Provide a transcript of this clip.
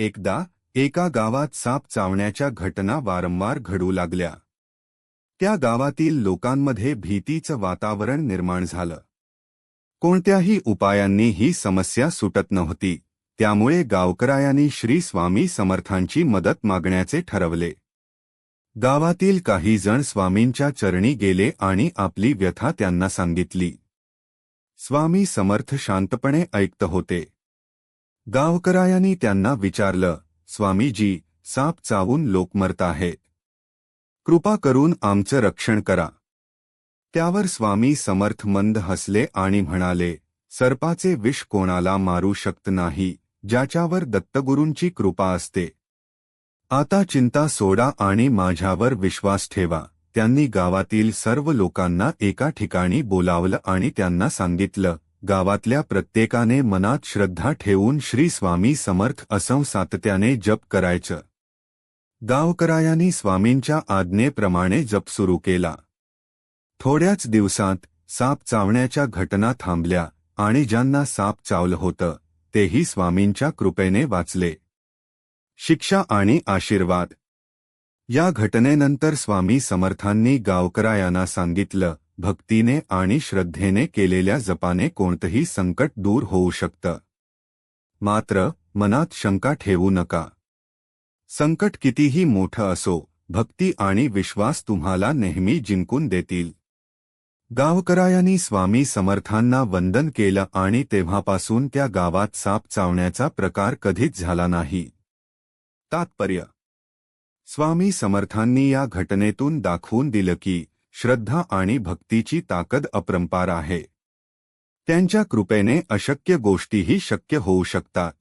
एकदा एका गावात साप चावण्याच्या घटना वारंवार घडू लागल्या. त्या गावातील लोकांमध्ये भीतीचं वातावरण निर्माण झालं. कोणत्याही उपायांनी ही समस्या सुटत नव्हती त्यामुळे गावकरायांनी श्री स्वामी समर्थांची मदत मागण्याचे ठरवले. गावातील काही जण स्वामींच्या चरणी गेले आणि आपली व्यथा त्यांना सांगितली. स्वामी समर्थ शांतपणे ऐकत होते. गावकरायांनी त्यांना विचारलं स्वामीजी साप चावून लोक मरत आहेत. कृपा करून आमचं रक्षण करा. त्यावर स्वामी समर्थ मंद हसले आणि म्हणाले सर्पाचे विष कोणाला मारू शकत नाही ज्याच्यावर दत्तगुरूंची कृपा असते. आता चिंता सोडा आणि माझ्यावर विश्वास ठेवा. त्यांनी गावातील सर्व लोकांना एका ठिकाणी बोलावलं आणि त्यांना सांगितलं गावातल्या प्रत्येकाने मनात श्रद्धा ठेवून श्री स्वामी समर्थ असं सातत्याने जप करायचं. गावकरायांनी स्वामींच्या आज्ञेप्रमाणे जप सुरू केला. थोड्याच दिवसात साप चावण्याच्या घटना थांबल्या आणि ज्यांना साप चावलं होतं तेही स्वामींच्या कृपेने वाचले. शिक्षा आणि आशीर्वाद. या घटनेनंतर स्वामी समर्थांनी गावकरायांना सांगितलं भक्तीने आणि श्रद्धेने केलेल्या जपाने कोणतंही संकट दूर होऊ शकतं. मात्र मनात शंका ठेवू नका. संकट कितीही मोठं असो भक्ती आणि विश्वास तुम्हाला नेहमी जिंकून देतील. गावकरायांनी स्वामी समर्थांना वंदन केलं आणि तेव्हापासून त्या गावात साप चावण्याचा प्रकार कधीच झाला नाही. तात्पर्य. स्वामी समर्थांनी या घटनेतून दाखवून दिलं की श्रद्धा आणि भक्तीची ताकद अपरंपार आहे. त्यांच्या कृपेने अशक्य गोष्टीही शक्य होऊ शकतात.